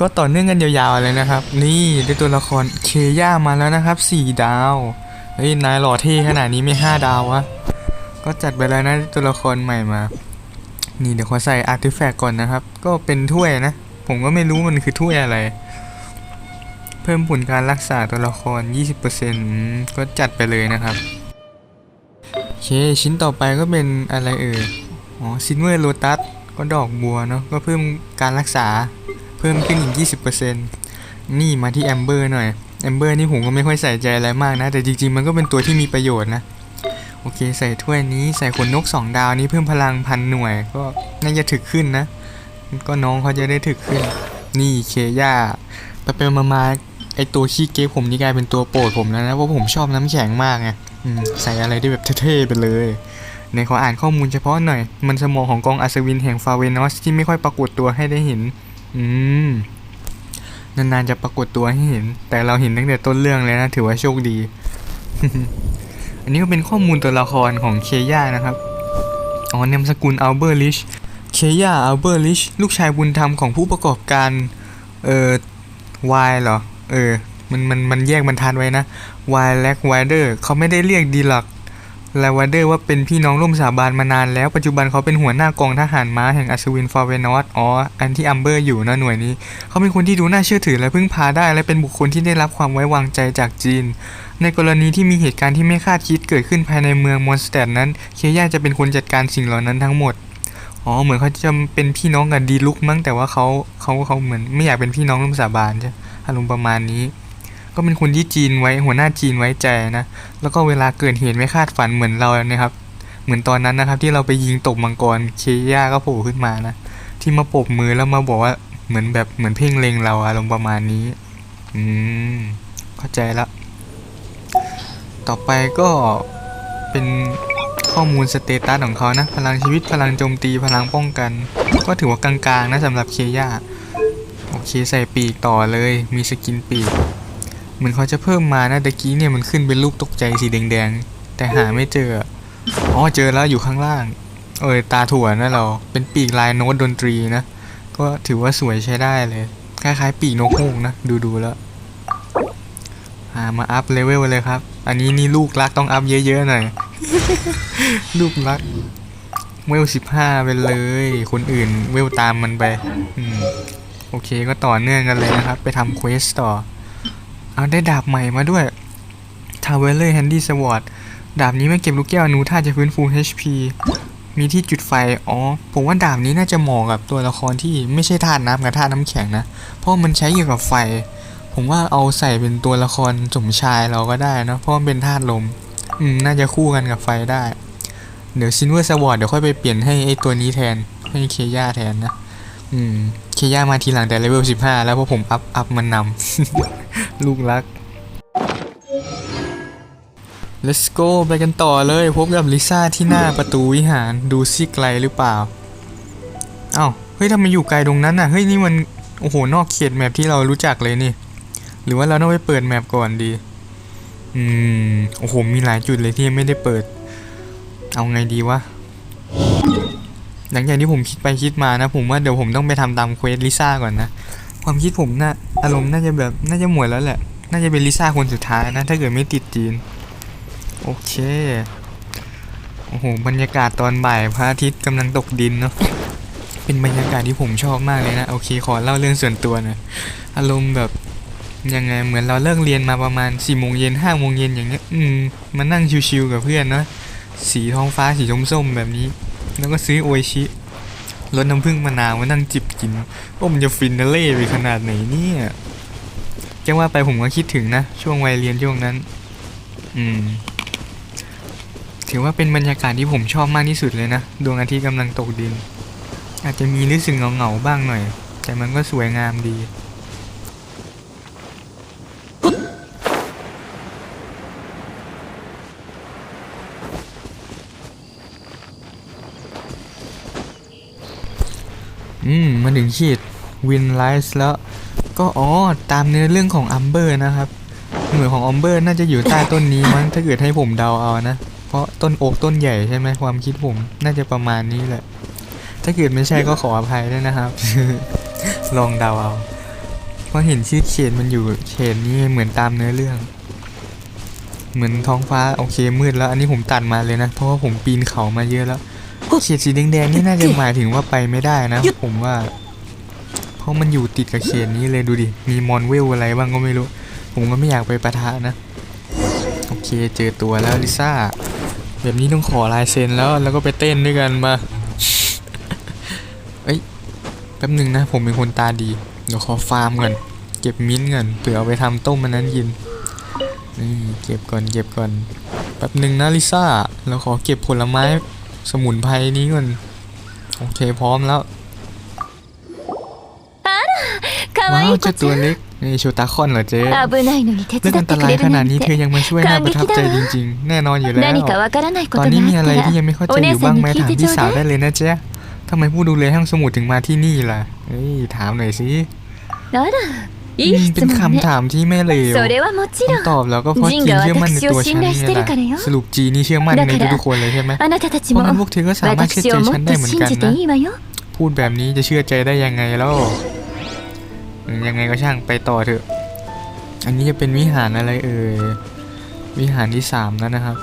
ก็ต่อเนื่องกันยาวๆเลยนะครับ นี่ได้ตัวละครเคย่ามาแล้วนะครับสี่ดาวเฮ้ยนายหล่อเท่ขนาดนี้ไม่ห้าดาววะก็จัดไปแล้วนะตัวละครใหม่มา นี่เดี๋ยวขอใส่อาร์ติแฟกต์ก่อนนะครับ ก็เป็นถ้วยนะ ผมก็ไม่รู้มันคือถ้วยอะไร เพิ่มผลการรักษาตัวละคร 20%อก็จัดไปเลยนะครับโอเคชิ้นต่อไปก็เป็นอะไรเอ่ยอ๋อซินเวอร์โลตัสก็ดอกบัวเนาะก็เพิ่มการรักษา เพิ่มขึ้นอีก 20%นี่มาที่แอมเบอร์หน่อย แอมเบอร์นี่ผมก็ไม่ค่อยใส่ใจอะไรมากนะ แต่จริงๆ มันก็เป็นตัวที่มีประโยชน์นะ โอเค ใส่ถ้วยนี้ใส่ขนนก 2 ดาวนี้เพิ่มพลังพันหน่วย ก็น่าจะถึกขึ้นนะ ก็น้องเขาจะได้ถึกขึ้น นี่เคย่าไปไปมามาไอตัวขี้เก๊ผมนี่กลายเป็นตัวโปรดผมแล้วนะเพราะผมชอบน้ำแข็งมากไงใส่อะไรได้แบบเท่ๆไปเลยในขออ่านข้อมูลเฉพาะหน่อย มันสมองของกองอัศวินแห่งฟาเวนอสที่ไม่ค่อยปรากฏตัวให้ได้เห็น อืม นานๆจะปรากฏตัวให้เห็น แต่เราเห็นตั้งแต่ต้นเรื่องเลยนะ ถือว่าโชคดี อันนี้ก็เป็นข้อมูลตัวละครของเคย่านะครับ อ๋อนามสกุลอัลเบอร์ลิช เคย่าอัลเบอร์ลิช ลูกชายบุญธรรมของผู้ประกอบการ เอ่อวายเหรอ เออ มันมันมันแยกบรรทัดไว้นะวายแลกไวเดอร์เขาไม่ได้เรียกดีลัก ไลวเดอร์ว่าเป็นพี่น้องร่วมสาบานมานานแล้วปัจจุบันเขาเป็นหัวหน้ากองทหารม้าแห่งอัศวินฟาเวนอสอ๋ออันที่อัมเบอร์อยู่นะหน่วยนี้ เขาเป็นคนที่ดูน่าเชื่อถือและพึ่งพาได้ และเป็นบุคคลที่ได้รับความไว้วางใจจากจีน ในกรณีที่มีเหตุการณ์ที่ไม่คาดคิดเกิดขึ้นภายในเมืองมอนสเตดนั้น เคย่าจะเป็นคนจัดการสิ่งเหล่านั้นทั้งหมดอ๋อเหมือนเขาจะเป็นพี่น้องกับดีลุกมั้งแต่ว่าเขาเขาเขาเหมือนไม่อยากเป็นพี่น้องร่วมสาบานใช่อารมณ์ประมาณนี้ ก็เป็นคนที่จีนไว้หัวหน้าจีนไว้ใจนะ แล้วก็เวลาเกิดเหตุไม่คาดฝันเหมือนเราเนี่ยครับ เหมือนตอนนั้นนะครับ ที่เราไปยิงตกมังกรเคย่าก็โผล่ขึ้นมานะ ที่มาปบมือแล้วมาบอกว่าเหมือนแบบเหมือนเพ่งเล็งเราอารมณ์ประมาณนี้ อืม เข้าใจละต่อไปก็เป็นข้อมูลสเตตัสของเขานะ พลังชีวิตพลังโจมตีพลังป้องกัน ก็ถือว่ากลางๆนะสำหรับเคย่าโอเคใส่ปีกต่อเลย มีสกินปีก เหมือนเขาจะเพิ่มมานะตะกี้เนี่ยมันขึ้นเป็นรูปตกใจสีแดงๆ แต่หาไม่เจอ อ๋อเจอแล้วอยู่ข้างล่าง เออตาถั่วนะเรา เป็นปีกลายโน้ตดนตรีนะ ก็ถือว่าสวยใช้ได้เลย คล้ายๆ ปีกนกฮูกนะ ดูๆแล้ว่ามาอัพเลเวลเลยครับ อันนี้นี่ลูกรักต้องอัพเยอะๆหน่อย ลูกรัก เวลสิบห้าไปเลย คนอื่นเวลตามมันไป อืม โอเคก็ต่อเนื่องกันเลยนะครับ ไปทำเควสต่อ เอาได้ดาบใหม่มาด้วยทาวเวลเลอร์แฮนดี้สวอตดาบนี้ไม่เก็บลูกแก้วอนูถ้าจะฟื้นฟู HP มีที่จุดไฟ อ๋อ ผมว่าดาบนี้น่าจะเหมาะกับตัวละครที่ไม่ใช่ธาตุน้ำกับธาตุน้ำแข็งนะ เพราะมันใช้เกี่ยวกับไฟ ผมว่าเอาใส่เป็นตัวละครสมชายเราก็ได้นะ เพราะมันเป็นธาตุลม อืม น่าจะคู่กันกับไฟได้ เดี๋ยวซินเวอร์สวอตเดี๋ยวค่อยไปเปลี่ยนให้ไอ้ตัวนี้แทน ให้เคย่าแทนนะ อืม เคย่ามาทีหลังแต่เลเวล15 แล้วพราะผมอัพอัพมันนำ ลูกรัก Let's go ไปกันต่อเลยพบกับลิซ่าที่หน้าประตูวิหารดูซิไกลหรือเปล่า เอ้า เฮ้ยทำไมอยู่ไกลตรงนั้นน่ะ เฮ้ยนี่มัน โอ้โห นอกเขตแมปที่เรารู้จักเลยนี่ หรือว่าเราต้องไปเปิดแมปก่อนดี อืม โอ้โห มีหลายจุดเลยที่ยังไม่ได้เปิด เอาไงดีวะ หลังจากที่ผมคิดไปคิดมานะ ผมว่าเดี๋ยวผมต้องไปทำตามเควสลิซ่าก่อนนะ ความคิดผมนะ่ะอารมณ์น่าจะแบบน่าจะหมดแล้วแหละ น่าจะเป็นลิซ่าคนสุดท้ายนะ ถ้าเกิดไม่ติดจีน โอเค โอ้โห บรรยากาศตอนบ่ายพระอาทิตย์กำลังตกดินเนาะ เป็นบรรยากาศที่ผมชอบมากเลยนะ โอเค ขอเล่าเรื่องส่วนตัวน่อารมณ์แบบยังไง เหมือนเราเลิกเรียนมาประมาณ4ี่โมงเย็นห้าโมงเย็นอย่างเงี้ย อืม มานั่งชิวๆกับเพื่อนเนาะ สีท้องฟ้าสีส้มๆแบบนี้ แล้วก็ซื้อโออิชิรสน้ำผึ้งมะนาวมานั่งจิบกินโอ้มันจะฟินนาเล่ไปขนาดไหนเนี่ยจะว่าไปผมก็คิดถึงนะ ช่วงวัยเรียนช่วงนั้น อืม ถือว่าเป็นบรรยากาศที่ผมชอบมากที่สุดเลยนะ ดวงอาทิตย์กำลังตกดิน อาจจะมีรู้สึกเหงาๆบ้างหน่อย แต่มันก็สวยงามดี อืมมาถึงขีดวินไลส์แล้ว ก็อ๋อตามเนื้อเรื่องของอัมเบอร์นะครับ หน่วยของอัมเบอร์น่าจะอยู่ใต้ต้นนี้มั้งถ้าเกิดให้ผมเดาเอานะ เพราะต้นโอ๊กต้นใหญ่ใช่ไหมความคิดผมน่าจะประมาณนี้แหละ ถ้าเกิดไม่ใช่ก็ขออภัยด้วยนะครับ ลองเดาเอาเพราะเห็นชื่อเขตมันอยู่เขตนี้เหมือนตามเนื้อเรื่อง เหมือนท้องฟ้าโอเคมืดแล้ว อันนี้ผมตัดมาเลยนะ เพราะว่าผมปีนเขามาเยอะแล้ว เขตสีแดงๆนี่น่าจะหมายถึงว่าไปไม่ได้นะ ผมว่า เพราะมันอยู่ติดกับเขตนี้เลยดูดิ มีมอนเวลอะไรบ้างก็ไม่รู้ ผมก็ไม่อยากไปปะทะนะ โอเคเจอตัวแล้วลิซ่า แบบนี้ต้องขอลายเซ็นแล้วแล้วก็ไปเต้นด้วยกันมา เอ้ยแป๊บหนึ่งนะ ผมเป็นคนตาดีเดี๋ยวขอฟาร์มก่อนเก็บมิ้นท์ก่อนเผื่อเอาไปทำต้มมันนั้นกินนี่เก็บก่อนเก็บก่อนแป๊บหนึ่งนะลิซ่าเราขอเก็บผลไม้ สมุนไพรนี้ก่อนโอเคพร้อมแล้วว้าวเจ้าตัวเล็กนี่ชูตาคอนเหรอเจ๊เรื่องอันตรายขนาดนี้เธอยังมาช่วยน่าประทับใจจริงๆ แน่นอนอยู่แล้ว ตอนนี้มีอะไรที่ยังไม่เข้าใจอยู่บ้างไหมถามพี่สาวได้เลยนะเจ๊ทำไมผู้ดูแลห้องสมุดถึงมาที่นี่ล่ะเอ้ยถามหน่อยสิ อืมเป็นคำถามที่ไม่เลวคำตอบแล้วก็เพราะจีนเชื่อมั่นในตัวฉันนี่แหละสรุปจีนนี่เชื่อมั่นในทุกคนเลยใช่ไหมเพราะนั้นพวกเธอก็สามารถเชื่อใจฉันได้เหมือนกันนะพูดแบบนี้จะเชื่อใจได้ยังไงแล้วยังไงก็ช่างไปต่อเถอะ อันนี้จะเป็นวิหารอะไรเอ่ยวิหารที่สามแล้วนะครับ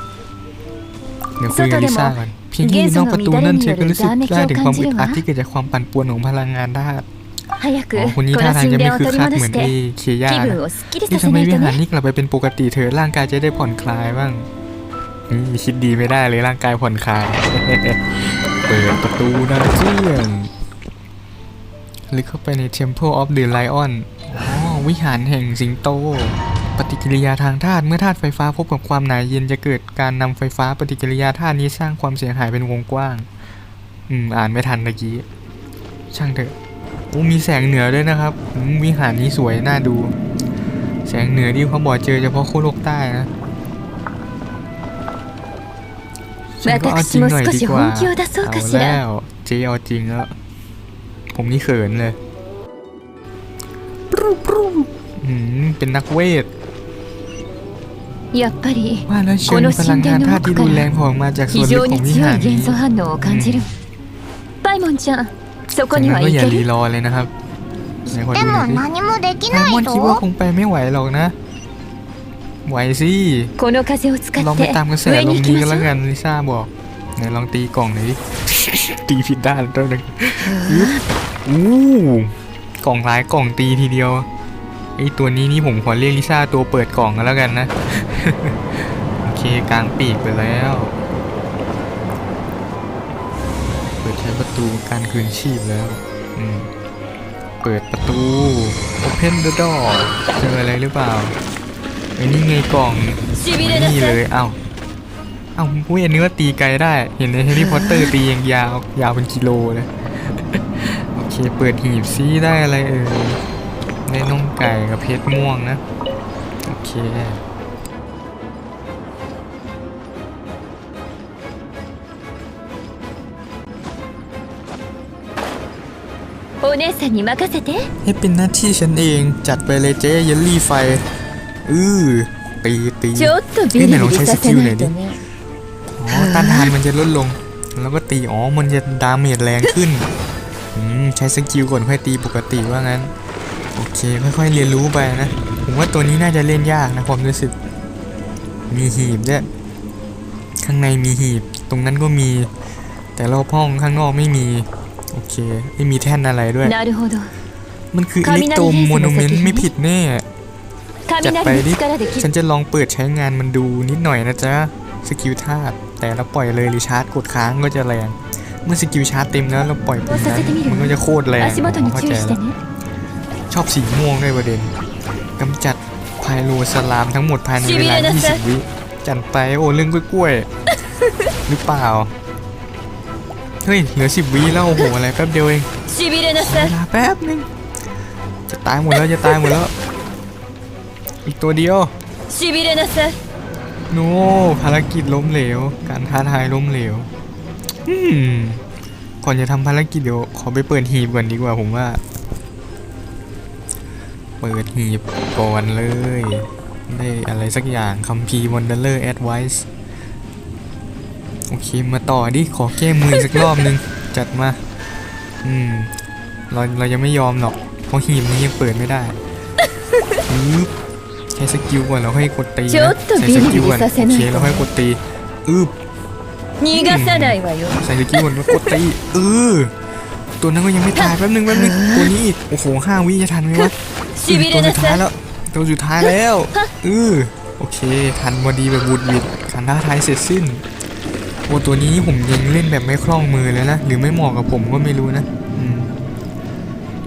เดี๋ยวคุยกับลิซ่าก่อนเพียงแค่นอกประตูนั่นเธอก็รู้สึกได้ถึงความอึดอัดที่เกิดจากความปั่นป่วนของพลังงานได้ โอ้คนนี้ท่าทางจะไม่คึกคักเหมือนที่เคีย่าที่ทไมวิหารนี่กลับไปเป็นปกติเธอร่างกายจะได้ผ่อนคลายบ้างคิดดีไม่ได้เลยร่างกายผ่อนคลาย เปิดประตูนะเจียนลึกเข้าไปใน Temple of the Lion วิหารแห่งสิงโต ปฏิกิริยาทางธาตุเมื่อธาตุไฟฟ้าพบกับความหนาเย็นจะเกิดการนำไฟฟ้าปฏิกิริยาธาตุนี้สร้างความเสียหายเป็นวงกว้าง อืม อ่านไม่ทันเมื่อกี้ ช่างเถอะ มีแสงเหนือด้วยนะครับ วิหารนี้สวยน่าดู แสงเหนือที่เขาบอกเจอเฉพาะโคโลกใต้นะฉันก็เอาจริงหน่อยดีกว่าเอาแล้วเจเอาจริงแล้ว ผมนี่เขินเลยปรุเป็นนักเวทว่าแล้วเชิญพลังงานธาตุที่รุนแรงของมาจากส่วนลึกของวิหารนี้ 元素反応を感じるパイモンちゃんそこ จาก に นั้น は ก็ 行 อย่า け รี る รอเลยนะครับไหนขอ で ดูหน่อย も สิ 何もでき ได ない มอนด์คิดว่า ぞ คงไปไม่ไหวหรอกนะ ไหวสิ この風を使 ลอง っ ไป て ตามกระแส 上 ล に ม 行き นี้ ま ก็ しょ แล้ว う กันลิซ่าบอกไหนลองตีกล่องหน่อยดิ ตีผิดด้านตัวหนึงอึ๊บอู้กล่องหลายกล่องตีทีเดียวไอตัวนี้นี่ผมขอเรียกลิซ่าตัวเปิดกล่องกันแล้วกันนะ โอเคกลางปีกไปแล้ว ตูการคืนชีพแล้วเปิดประตู Open the door เจออะไรหรือเปล่าไอ้นี่ไงกล่องนี่เลย เอ้า เอ้าอุ้ยอันนี้ว่าตีไกลได้ เห็นในแฮร์รี่พอตเตอร์ตียังยาวยาวเป็นกิโลเลยโอเค เปิดหีบซีได้อะไรเออยได้น่องไก่กับเพชรม่วงนะ โอเค 姉さんに任せて ให้เป็นหน้าที่ฉันเอง จัดไปเลยเจ๊เยลลี่ไฟ อือตีตี ちょっとビリビリさせないとね อ๋อต้านทานมันจะลดลง แล้วก็ตี อ๋อ มันจะดาเมจแรงขึ้น อืม ใช้สกิลก่อนค่อยตีปกติว่างั้น โอเค ค่อยๆเรียนรู้ไปนะ ผมว่าตัวนี้น่าจะเล่นยากนะความรู้สึก มีหีบด้วย ข้างในมีหีบ ตรงนั้นก็มี แต่รอบห้องข้างนอกไม่มี โอเค ไม่มีแท่นอะไรด้วย なるほど มันคืออิเล็กโตรโมโนเมนต์ไม่ผิดแน่ จัดไป 雷 ดิ の力で切 ฉั る นจะลองเปิดใช้งานมันดูนิดหน่อยนะจ๊ะ สกิลธาตุแต่เราปล่อยเลยหรือชาร์จกดค้างก็จะแรง เมื่อสกิลชาร์จเต็มแล้วเราปล่อยปุ่มนั้นมันก็จะโคตรแรง 足元に เข้า 注 ใจ 意して แล้ว ね ชอบสีม่วงด้วยประเด็นกำจัดไพโลสลามทั้งหมดภายในเวลา 20 วิจันไปโอ้เรื่องกล้วยๆ หรือเปล่า เฮ้ย เหลือสิบวิแล้วโอ้โหอะไรแป๊บเดียวเองเวลาแป๊บนึงจะตายหมดแล้วจะตายหมดแล้ว อีกตัวเดียวโน้ภารกิจล้มเหลว การท้าทายล้มเหลวก่อนจะทำภารกิจเดี๋ยวขอไปเปิดหีบก่อนดีกว่าผมว่า เปิดหีบก่อนเลย ได้อะไรสักอย่างคัมภีร์วันเดอร์เลอร์แอดไวส์ โอเคมาต่อดิ ขอแก้มือสักรอบนึง จัดมา อืม เราเรายังไม่ยอมหรอก เพราะหีบนี้ยังเปิดไม่ได้ใช้สกิลก่อนเราให้กดตีนะใช้สกิลก่อนโอเคเราให้กดตีอืบใส่สกิลก่อนแล้กดตีเออตัวนั้นก็ยังไม่ตายแป๊บนึงแป๊บนึงตัวนี้อีกโอ้โหห้าวิจะทันไหมวะตัวสุดท้ายแล้วตัวสุดท้ายแล้วอือโอเค ทันพอดีแบบบุดบิดขันท้าทายเสร็จสิ้น อ้ตัวนี้ผมยังเล่นแบบไม่คล่องมือเลยนะ หรือไม่เหมาะกับผมก็ไม่รู้นะ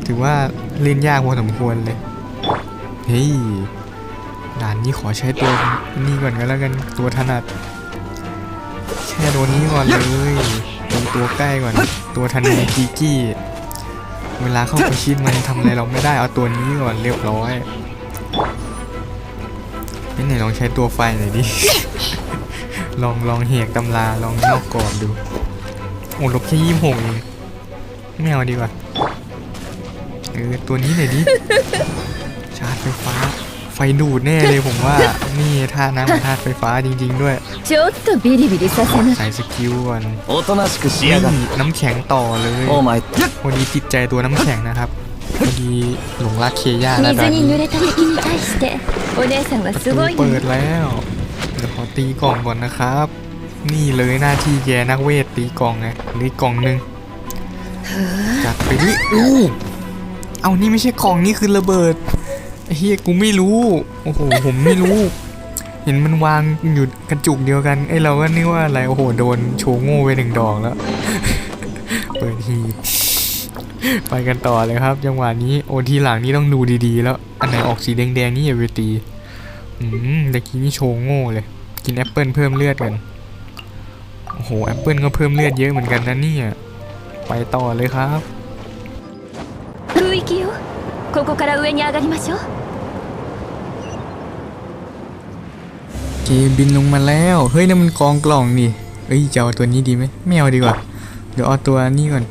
ถือว่าเล่นยากพอสมควรเลย เฮ้ย ด่านนี้ขอใช้ตัวนี่ก่อนก็แล้วกัน ตัวถนัดแค่ตัวนี้ก่อนเลยตัวตัวใกล้ก่อน ตัวทันในกีกี้ เวลาเข้าไปชิดมันทำอะไรเราไม่ได้ เอาตัวนี้ก่อนเรียบร้อยนี่ไหนลองใช้ตัวไฟหน่อยดิ ลองลองเหกตำราลองนอกกรอบดูโอ้ลบแค่ยี่หกเองไม่เอาดีกว่าเออตัวนี้หน่อยดิ ชาร์จไฟฟ้า ไฟดูดแน่เลยผมว่า นี่ท่าน้ำธาตุไฟฟ้าจริง ๆ ด้วย ちょっとビリビリさせな ใส่สกิลก่อน おとなしくし นี่ やがる น้ำแข็งต่อเลย お前 พอดีติดใจตัวน้ำแข็งนะครับ พอดีหลงรักเคย่าแล้ว 水 ตอน に นี้ 濡れた敵に対してお姉さんは ประ す ตู ごい เปิ の ดแล้ว เดี๋ยวขอตีกล่องก่อนนะครับ นี่เลยหน้าที่แกนักเวทตีกล่องไงหรือกล่องหนึ่งจัดไปดิอู้เอานี่ไม่ใช่กล่องนี่คือระเบิดไอ้เฮียกูไม่รู้ โอ้โหผมไม่รู้ เห็นมันวางอยู่กระจุกเดียวกันไอ้เราก็นึกว่าอะไรโอ้โหโดนโชว์โง่ไปหนึ่งดอกแล้วเปิดฮีทไปกันต่อเลยครับ จังหวะนี้โอ้ทีหลังนี้ต้องดูดีๆ แล้ว อันไหนออกสีแดงๆนี่อย่าไปตี อืมตะกี้นี่โชว์โง่เลย กินแอปเปิลเพิ่มเลือดกัน โอ้โหแอปเปิลก็เพิ่มเลือดเยอะเหมือนกันนะเนี่ย ไปต่อเลยครับ 空域よここから上に上がりましょう เกมบินลงมาแล้ว เฮ้ยนั่นมันกองกล่องนี่เอ้ยจะเอาตัวนี้ดีไหมไม่เอาดีกว่า เดี๋ยวเอาตัวนี้ก่อน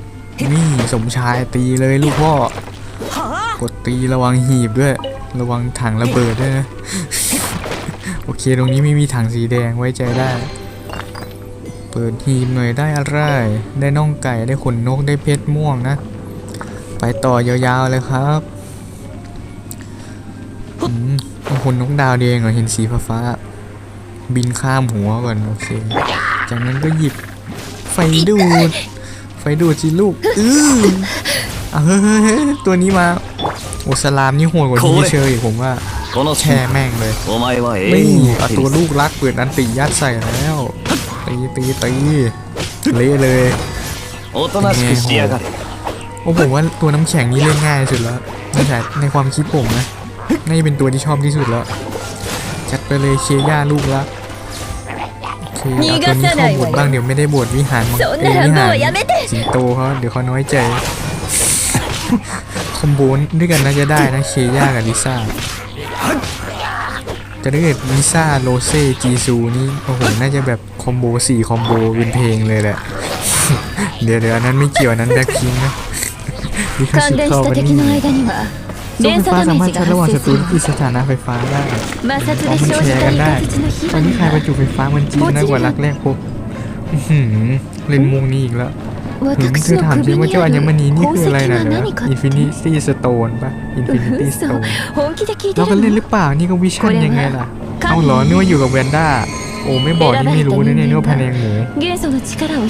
นี่สมชายตีเลยลูกพ่อ กดตีระวังหีบด้วย ระวังถังระเบิดด้วยนะ โอเค ตรงนี้ไม่มีถังสีแดงไว้ใจได้ เปิดหีบหน่อยได้อะไร ได้น่องไก่ได้ขนนกได้เพชรม่วงนะ ไปต่อยาวๆเลยครับอืมขนนกดาวแดงเหรอเห็นสีฟ้าๆบินข้ามหัวก่อนโอเค จากนั้นก็หยิบไฟดูด ไฟดูดสิลูก อื้อเฮ้ยเฮ้ยเฮ้ยตัวนี้มาโอสลามนี่โหดกว่านี้เชยผมว่า แช่แม่งเลยไม่ตัวลูกรักเปืนอันตียัดใส่แล้วตีตีตีเละเลยโอ้ตนาสกิเซีกันโอ้ผมว่าตัวน้ำแข็งนี่เล่นง่ายสุดแล้วในสาในความคิดผมนะน่าจะเป็นตัวที่ชอบที่สุดแล้วจัดไปเลยเชียร์ย่าลูกรักโอเคเอาตัวนี้เข้าบทบ้างเดี๋ยวไม่ได้บทวิหารมังเอวิหารสิงโตเขาเดี๋ยวเขาน้อยใจคอมโบนด้วยกันน่าจะได้นะเชียร์ย่ากับลิซ่า แต่เกิดลิซ่าโรเซ่จีซูนี่โอ้โหน่าจะแบบคอมโบสี่คอมโบเป็นเพลงเลยแหละ เดี๋ยวเดี๋ยวอันนั้นไม่เกี่ยวนั้นแบ็คพิงนะนี่คือสุดเข้ากันนี่ซึ่มไฟฟ้าสามารถใช้ระหว่างศัตรูที่คืสถานะไฟฟ้าได้มันแชร์กันได้ ตอนนี้ใครประจุไฟฟ้ามันจีนน่ากว่ารักแรกพบเล่นมุงนี้อีกแล้ว คือถามจริงว่าเจ้าอัญมณีนี่คืออะไรนะอินฟินิตี้สโตนปะอินฟินิตี้สโตนเราก็เล่นหรือเปล่านี่ก็วิชั่นยังไงล่ะ เอาหรอนึกว่าอยู่กับแวนด้าโอ้ไม่บอกนี่ไม่รู้นะเนี่ยนึกว่าแผนเองหมู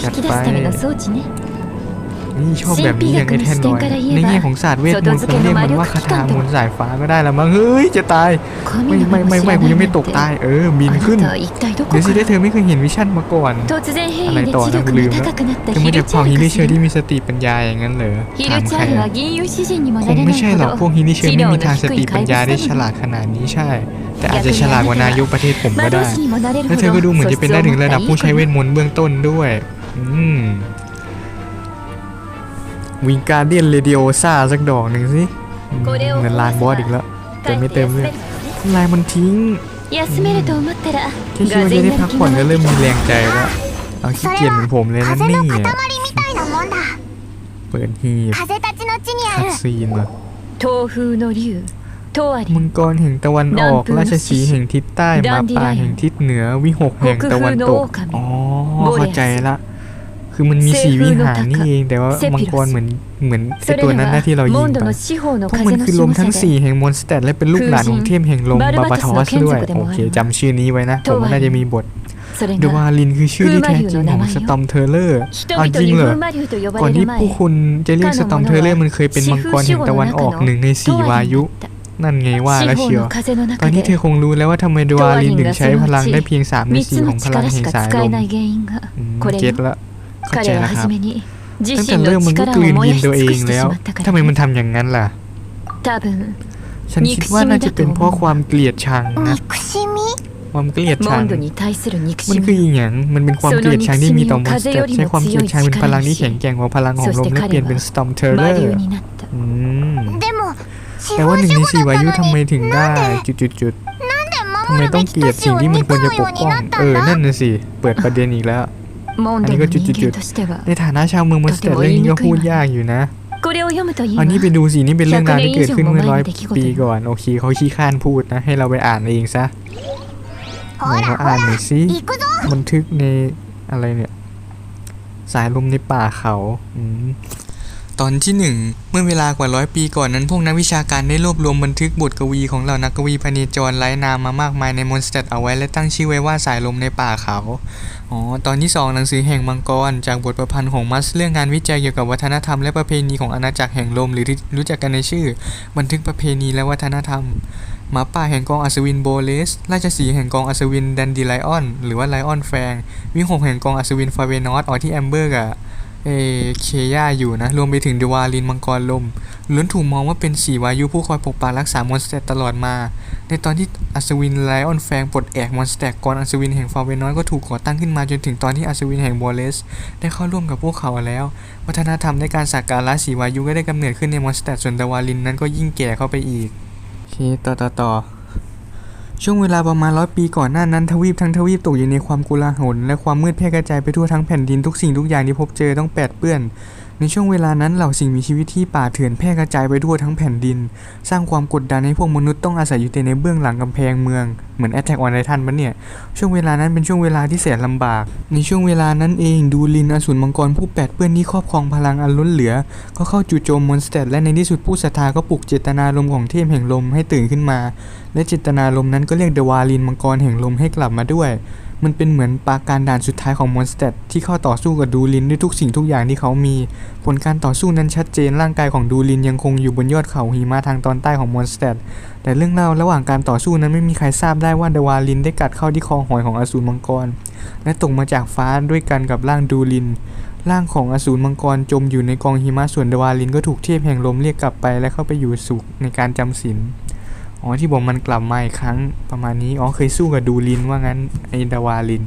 จัดไป นี่ชอบแบบนี้อย่างไอแทนดอยในแง่ของศาสตร์เวทมนต์คงเรียกมันว่าคาถามนต์สายฟ้าก็ได้แล้วมั้งเฮ้ยจะตายไม่ไม่ไม่ไม่กูยังไม่ตกตายเออบินขึ้นเดี๋ยวสิได้เธอไม่เคยเห็นวิชั่นมาก่อนอะไรต่อนะลืมแล้วจะไม่จะพอฮิลิเชอร์ที่มีสติปัญญาอย่างนั้นเหรอถามใครคงไม่ใช่หรอกพวกฮิลิเชอร์ไม่มีทางสติปัญญาได้ฉลาดขนาดนี้ใช่ แต่อาจจะฉลาดกว่านายกประเทศผมก็ได้แล้วเธอก็ดูเหมือนจะเป็นได้ถึงระดับผู้ใช้เวทมนต์เบื้องต้นด้วย อืม วิงการเดียนเรดิโอซ่าสักดอกหนึ่งสิเงินลานบอสอีกแล้วแต่ไม่เติมเลยลายมันทิ้งที่คิดว่าจได้พักผ่อนก็เริ่มมีแรงใจแล้วเอาขี้เกียจเหมือนผมเลยนะนี่เปิดฮีบคัดซีนมามังกรแห่งตะวันออก ราชสีแห่งทิศใต้มาป่าแห่งทิศเหนือ วิหกแห่งตะวันตก อ๋อ เข้าใจละ คือมันมีสีวิหารนี่เองแต่ว่ามังกรเหมือนเหมือนไอตัวนั้นนะที่เรายิงไปพวกมันคือลมทั้งสี่แห่งมอนสเตดและเป็นลูกหลานของเทพแห่งลมบาบาทอสด้วยโอเคจำชื่อนี้ไว้นะผมน่าจะมีบทเดวารินคือชื่อที่แท้จริงของสตอมเทเลอร์เอาจริงเหรอ ก่อนที่ผู้คุณจะเรียกสตอมเทเลอร์มันเคยเป็นมังกรแห่งตะวันออกหนึ่งในสี่วายุ นั่นไงว่าแล้วเชียว ตอนนี้เธอคงรู้แล้วว่าทำไมเดวารินถึงใช้พลังได้เพียงสามในสี่ของพลังแห่งสายลมเจ็ดละ เข้าใจแล้วครับตั้งแต่เริ่มมันก็กลืนยินตัวเองแล้วทำไมมันทำอย่างนั้นล่ะฉันคิดว่าน่าจะเป็นเพราะความเกลียดชังนะความเกลียดชังมันคืออย่างงมันเป็นความเกลียดชังที่มีต่อมอนสเตอร์ใช้ความเกลียดชังเป็นพลังที่แข็งแกร่งของพลังของลมและเปลี่ยนเป็นสตอมเทอร์เรอร์แต่ว่าหนึ่งในสี่วายุทำไมถึงได้จุดจุดจุดทำไมต้องเกลียดสิ่งที่มันควรจะปกป้อง เออ นั่นน่ะสิ เปิดประเด็นอีกแล้ว อันนี้ก็จุดๆในฐานะชาวเมืองมอนสเตอร์เรื่องนี้ก็พูดยากอยู่นะอันนี้ไปดูสินี่เป็นเรื่องราวที่เกิดขึ้นเมื่อร้อยปีก่อนโอเคเขาขี้ข้านพูดนะ ให้เราไปอ่านเองซะไหนเขาอ่านหน่อยสิบันทึกในอะไรเนี่ย สายลมในป่าเขาอืม ตอนที่หนึ่งเมื่อเวลากว่าร้อยปีก่อนนั้นพวกนักวิชาการได้รวบรวมบันทึกบทกวีของเหล่านักกวีพเนจรไร้นามมามากมายในมอนสเตอร์เอาไว้และตั้งชื่อไว้ว่าสายลมในป่าเขา อ๋อ ตอนที่สองหนังสือแห่งมังกร จากบทประพันธ์ของมัสเรื่องงานวิจัยเกี่ยวกับวัฒนธรรมและประเพณีของอาณาจักรแห่งลมหรือที่รู้จักกันในชื่อ บันทึกประเพณีและวัฒนธรรมหมาป่าแห่งกองอัศวินโบเลส ราชสีแห่งกองอัศวินแดนดีไลออน หรือว่าไลออนแฟง วิหกแห่งกองอัศวินฟาเวนอสออที่แอมเบอร์กับ เอเคย่าอยู่นะรวมไปถึงเดวาลินมังกรลมล้วนถูกมองว่าเป็นสีวายุผู้คอยปกปักรักษามอนสเตอร์ตลอดมา ในตอนที่อัศวินไลออนแฟงปลดแอกมอนสเตอร์กรอัศวินแห่งฟาเวน้อสก็ถูกก่อตั้งขึ้นมาจนถึงตอนที่อัศวินแห่งโบเลสได้เข้าร่วมกับพวกเขาแล้ว วัฒนธรรมในการสักการะสีวายุก็ได้กำเนิดขึ้นในมอนสเตอร์ส่วนเดวาลินนั้นก็ยิ่งแก่เข้าไปอีกโอเคต่อต่อต่อ ช่วงเวลาประมาณร้อยปีก่อนหน้านั้นทวีปทั้งทวีปตกอยู่ในความกุลาหลและความมืดแพร่กระจายไปทั่วทั้งแผ่นดินทุกสิ่งทุกอย่างที่พบเจอต้องแปดเปื้อน ในช่วงเวลานั้นเหล่าสิ่งมีชีวิตที่ป่าเถื่อนแพร่กระจายไปทั่วทั้งแผ่นดิน สร้างความกดดันให้พวกมนุษย์ต้องอาศัยอยู่แต่ในเบื้องหลังกำแพงเมือง เหมือนแอตแทกออนไททันปะเนี่ย ช่วงเวลานั้นเป็นช่วงเวลาที่แสนลำบาก ในช่วงเวลานั้นเองดูลินอสูรมังกรผู้แปดเปื้อนที่ครอบครองพลังอันล้นเหลือ ก็เข้าจู่โจมมอนสเตอร์และในที่สุดผู้ศรัทธาก็ปลุกเจตนารมณ์ของเทพแห่งลมให้ตื่นขึ้นมา และเจตนารมณ์นั้นก็เรียกเดวาลินมังกรแห่งลมให้กลับมาด้วย มันเป็นเหมือนปราการด่านสุดท้ายของมอนสเตอร์ที่เข้าต่อสู้กับดูลินด้วยทุกสิ่งทุกอย่างที่เขามี ผลการต่อสู้นั้นชัดเจนร่างกายของดูลินยังคงอยู่บนยอดเขาหิมะทางตอนใต้ของมอนสเตอร์แต่เรื่องเล่าระหว่างการต่อสู้นั้นไม่มีใครทราบได้ว่าเดวาลินได้กัดเข้าที่คอหอยของอสูรมังกร และตกมาจากฟ้าด้วยกันกับร่างดูลินร่างของอสูรมังกรจมอยู่ในกองหิมะส่วนเดวาลินก็ถูกเทพแห่งลมเรียกกลับไปและเข้าไปอยู่สุขในการจำศีล อ๋อที่บอกมันกลับมาอีกครั้งประมาณนี้ อ๋อเคยสู้กับดูลินว่างั้นไอ้เดวาลิน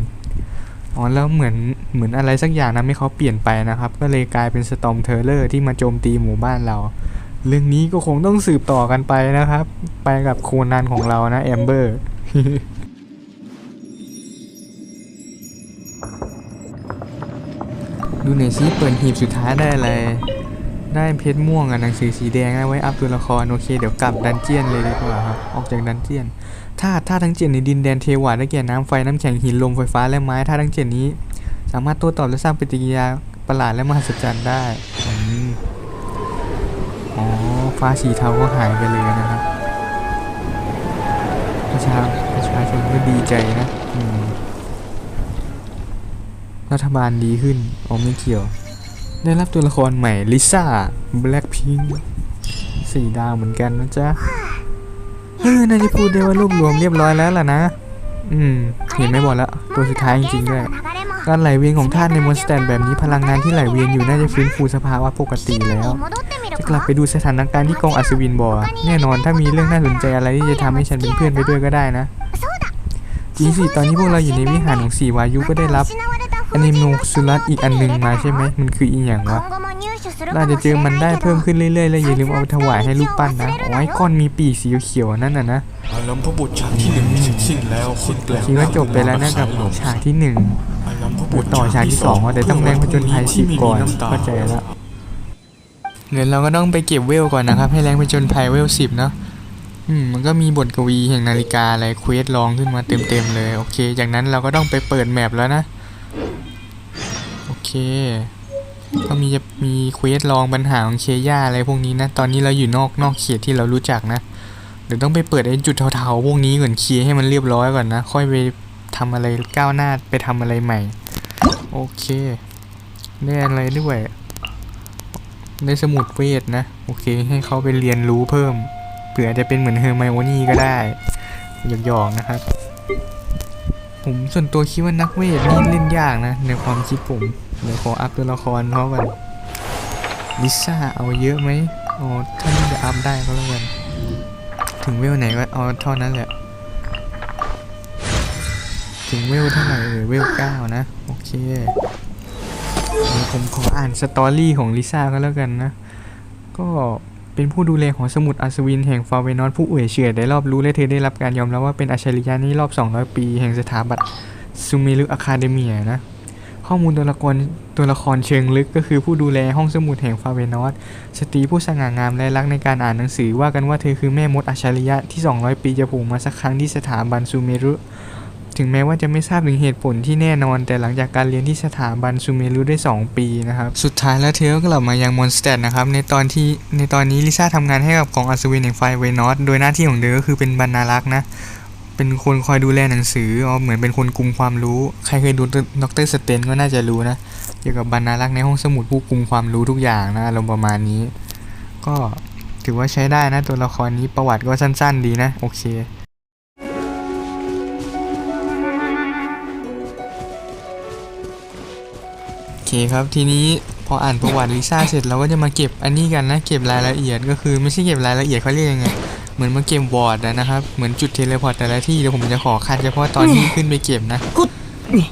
อ๋อแล้วเหมือนเหมือนอะไรสักอย่างนะไม่เขาเปลี่ยนไปนะครับ ก็เลยกลายเป็นสตอมเทอร์เลอร์ที่มาโจมตีหมู่บ้านเรา เรื่องนี้ก็คงต้องสืบต่อกันไปนะครับ ไปกับโคนันของเรานะแอมเบอร์ดูหน่อยซิเปิดหีบสุดท้ายได้อะไร ได้เพชรม่วงกับหนังสือสีแดงนะไว้อัพตัวละครโอเคเดี๋ยวกลับดันเจียนเลยดีกว่าครับออกจากดันเจียนธาตุธาตุทั้งเจ็ดในดินแดนเทวาได้แก่น้ำไฟน้ำแข็งหินลมไฟฟ้าและไม้ธาตุทั้งเจ็ดนี้ สามารถโต้ตอบและสร้างปฏิกิริยาประหลาดและมหัศจรรย์ได้อืมอ๋อฟ้าสีเทาก็หายไปเลยนะครับประชาประชาชนก็ดีใจนะรัฐบาลดีขึ้นอ๋อไม่เกี่ยว ได้รับตัวละครใหม่ลิซ่าแบล็กพิงสี่ดาวเหมือนกันนะจ๊ะเออนายจะพูดได้ว่ารวบรวมเรียบร้อยแล้วล่ะนะ อืม เห็นไม่หมดละตัวสุดท้ายจริงๆด้วยการไหลเวียนของธาตุในมอนสเตนแบบนี้พลังงานที่ไหลเวียนอยู่น่าจะฟื้นฟูสภาวะปกติแล้ว จะกลับไปดูสถานการณ์ที่กองอัศวินบอแน่นอนถ้ามีเรื่องน่าสนใจอะไรที่จะทำให้ฉันเป็นเพื่อนไปด้วยก็ได้นะจริงสิตอนนี้พวกเราอยู่ในวิหารของสีวายุก็ได้รับ อันิโมสุรัตอีกอันหนึ่งมาใช่ไหมมันคืออีกอย่างวะเราจะเจอมันได้เพิ่มขึ้นเรื่อยๆ และอย่าลืมเอาถวายให้ลูกปั้นนะโอ้ยก้อนมีปีกสีเขียวนั่นน่ะนะอารัมพบทฉากที่หนึ่งสิ้นแล้วคนแกล้งคิดว่าจบไปแล้วนะกับฉากที่หนึ่งต่อฉากที่สองแต่ต้องแรงผจญภัยสิบก่อนเข้าใจแล้วเดี๋ยวเราก็ต้องไปเก็บเวลก่อนนะครับ ให้แรงผจญภัยเวลสิบเนาะอืมมันก็มีบทกวีแห่งนาฬิกาอะไรเควสลองขึ้นมาเต็มๆเลย โอเค จากนั้นเราก็ต้องไปเปิดแมปแล้วนะ เคเค ก็มีจะมีเควสลองปัญหาของเคย่าอะไรพวกนี้นะ ตอนนี้เราอยู่นอกนอกเขตที่เรารู้จักนะเดี๋ยวต้องไปเปิดไอ้จุดเทาๆพวกนี้ก่อนเคลียร์ให้มันเรียบร้อยก่อนนะ ค่อยไปทำอะไรก้าวหน้าไปทำอะไรใหม่ โอเค ได้อะไรด้วย ได้สมุดเวทนะ โอเค ให้เขาไปเรียนรู้เพิ่ม เผื่อจะเป็นเหมือนเฮอร์ไมโอนี่ก็ได้หยอกๆนะครับ ผมส่วนตัวคิดว่านักเวทนี่เล่นยากนะ ในความคิดผม เดี๋ยวขออัพตัวละครเพราะกันลิซ่าเอาเยอะไหมอ๋อถ้านี่จะอัพได้ก็แล้วกัน ถึงเวลไหนก็เอาเท่านั้นแหละ ถึงเวลเท่าไหร่เอ่ยเวลเก้านะ โอเคเดี๋ยวผมขออ่านสตอรี่ของลิซ่าก็แล้วกันนะ ก็เป็นผู้ดูแลของสมุดอัศวินแห่งฟาเวนอสผู้เอ่ยเฉื่อยได้รอบรู้และเธอได้รับการยอมรับว่าเป็นอัจฉริยะในรอบ 200 ปี แห่งสถาบันซูเมรุอะคาเดเมียนะ ข้อมูลตัวละครตัวละครเชิงลึกก็คือผู้ดูแลห้องสมุดแห่งฟาเวนอสสตรีผู้สง่างามและรักในการอ่านหนังสือว่ากันว่าเธอคือแม่มดอัจฉริยะที่ 200 ปีจะผล่มาสักครั้งที่สถาบันซูเมรุ ถึงแม้ว่าจะไม่ทราบถึงเหตุผลที่แน่นอน แต่หลังจากการเรียนที่สถาบันซูเมรุได้ 2 ปีนะครับ สุดท้ายแล้วเธอก็กลับมายังมอนสเตดนะครับในตอนที่ในตอนนี้ลิซ่าทำงานให้กับกองอัศวินแห่งไฟเวนอสโดยหน้าที่ของเธอก็คือเป็นบรรณารักษ์นะ เป็นคนคอยดูแลหนังสืออ๋อเหมือนเป็นคนกุมความรู้ ใครเคยดูด็อกเตอร์สเตนก็น่าจะรู้นะ เกี่ยวกับบรรณารักษ์ในห้องสมุดผู้กุมความรู้ทุกอย่างนะอารมณ์ประมาณนี้ ก็ถือว่าใช้ได้นะตัวละครนี้ประวัติก็สั้น ๆ ดีนะ โอเคโอเคครับทีนี้พออ่านประวัติลิซ่าเสร็จเราก็จะมาเก็บอันนี้กันนะเก็บรายละเอียดก็คือไม่ใช่เก็บรายละเอียดเขาเรียกยังไง เหมือนมาเก็บวอร์ดอะนะครับ เหมือนจุดเทเลพอร์ตแต่ละที่เดี๋ยวผมจะขอคัดเฉพาะตอนที่ขึ้นไปเก็บนะ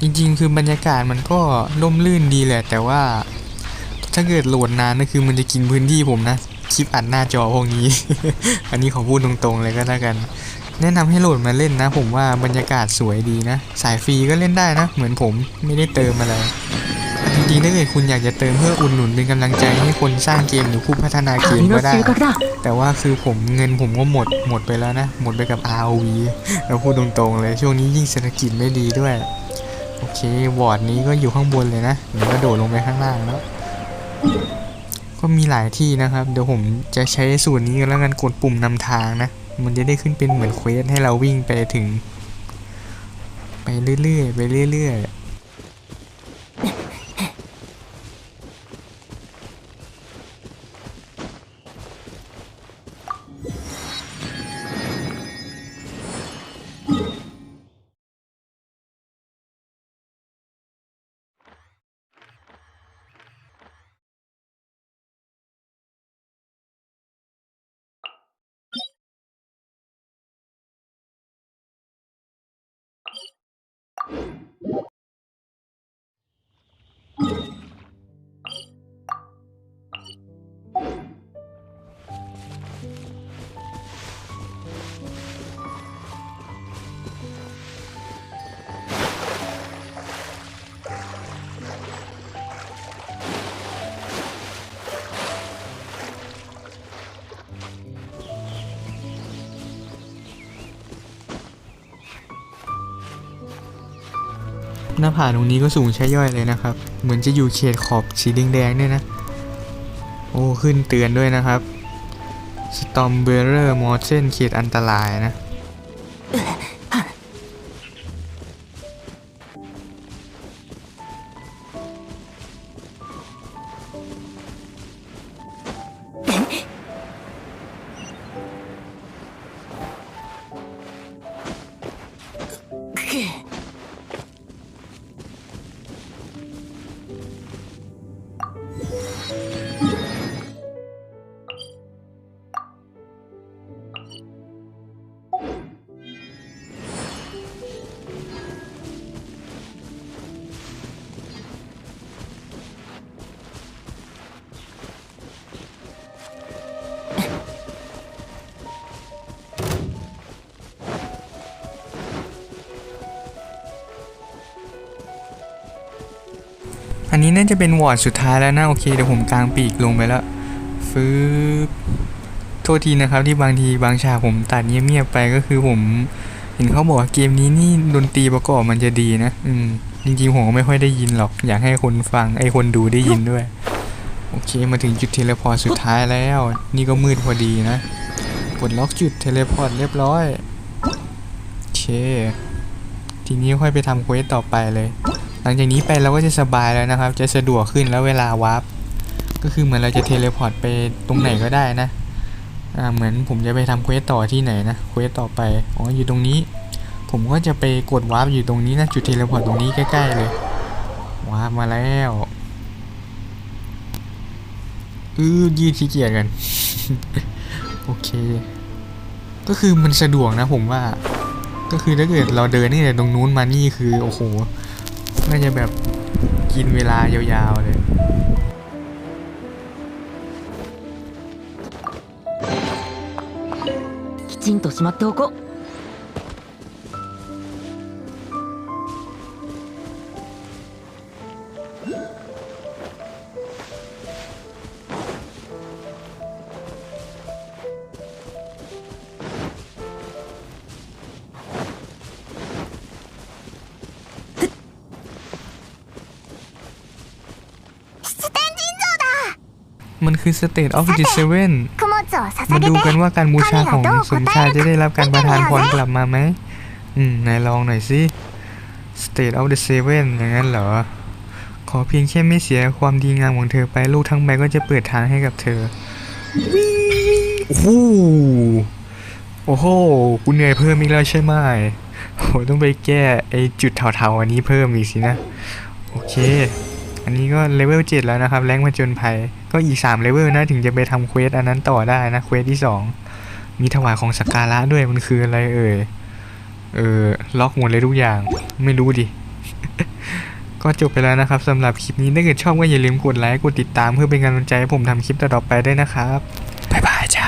จริงๆ คือบรรยากาศมันก็ร่มรื่นดีแหละ แต่ว่า ถ้าเกิดโหลดนานก็คือมันจะกินพื้นที่ผมนะ คลิปอัดหน้าจอพวกนี้ อันนี้ขอพูดตรงๆเลยก็แล้วกัน แนะนำให้โหลดมาเล่นนะ ผมว่าบรรยากาศสวยดีนะ สายฟรีก็เล่นได้นะ เหมือนผมไม่ได้เติมอะไรจ ริงๆถ้าเกิดคุณอยากจะเติมเพื่ออุดหนุนเป็นกำลังใจให้คนสร้างเกมหรือผู้พัฒนาเกมก็ได้ แต่ว่าคือผมเงินผมก็หมดหมดไปแล้วนะ หมดไปกับ ROV แล้วพูดตรงๆเลยช่วงนี้ยิ่งเศรษฐกิจไม่ดีด้วย โอเควอร์ดนี้ก็อยู่ข้างบนเลยนะเดี๋ยวก็โดดลงไปข้างล่างแล้วก็มีหลายที่นะครับ เดี๋ยวผมจะใช้สูตรนี้กันแล้วกันกดปุ่มนำทางนะ มันจะได้ขึ้นเป็นเหมือนเควสให้เราวิ่งไปถึง ไปเรื่อยๆไปเรื่อยๆ น้าผาตรงนี้ก็สูงใช้ย่อยเลยนะครับ เหมือนจะอยู่เขตขอบสีแดงๆด้วยนะ โอ้ ขึ้นเตือนด้วยนะครับ Storm Bearer m o r t e n เขตอันตรายนะ นนี้น่าจะเป็นวอร์ดสุดท้ายแล้วนะโอเคเดี๋ยวผมกลางปีกลงไปแล้วฟืบโทษทีนะครับที่บางทีบางฉากผมตัดเงียบๆไปก็คือผม เห็นเขาบอกว่าเกมนี้นี่ดนตรีประกอบมันจะดีนะอืมจริงๆผมไม่ค่อยได้ยินหรอก อยากให้คนฟังไอ้คนดูได้ยินด้วย โอเคมาถึงจุดเทเลพอร์ตสุดท้ายแล้ว นี่ก็มืดพอดีนะกดล็อกจุดเทเลพอร์ตเรียบร้อยโอเค ทีนี้ค่อยไปทำเควสต่อไปเลย ลังจากนี้ไปเราก็จะสบายแล้วนะครับ จะสะดวกขึ้นแล้วเวลาวาร์ปก็คือเหมือนเราจะเทเลพอร์ตไปตรงไหนก็ได้นะอ่าเหมือนผมจะไปทำเควสต่อที่ไหนนะเควสต่อไปอ๋ออยู่ตรงนี้ ผมก็จะไปกดวาร์ปอยู่ตรงนี้นะจุดเทเลพอร์ตตรงนี้ใกล้ ๆเลยวาร์ปมาแล้วอือยืดขี้เกียจกัน โอเค ก็คือมันสะดวกนะผมว่า ก็คือถ้าเกิดเราเดินนี่แต่ตรงนู้นมานี่คือโอ้โห น่าจะแบบกินเวลายาวๆเลย きちんとしまっておこう คือ State of 57 มาดูกันว่าการบูชาของสมชายจะได้รับการประทานพรกลับมาไหมอืมไหนลองหน่อยสิ State of the Seven อย่างนั้นเหรอ ขอเพียงแค่ไม่เสียความดีงามของเธอไปลูกทั้งใบก็จะเปิดทางให้กับเธอโอ้โหโอ้โหกูเหนื่อยเพิ่มอีกแล้วใช่ไหมโหต้องไปแก้ไอจุดเทาๆอันนี้เพิ่มอีกสินะ โอเค อันนี้ก็เลเวล7แล้วนะครับ แรงมาจนภัย ก็อีก3เลเวลนะถึงจะไปทำเควสอันนั้นต่อได้นะเควสที่ 2 มีถวายของสักการะด้วยมันคืออะไรเอ่ยเออล็อกหมดเลยทุกอย่างไม่รู้ดิ ก็จบไปแล้วนะครับสำหรับคลิปนี้ถ้าเกิดชอบก็อย่าลืมกดไลค์กดติดตามเพื่อเป็นกำลังใจให้ผมทำคลิปต่อๆไปด้วยนะครับบายบายจ้า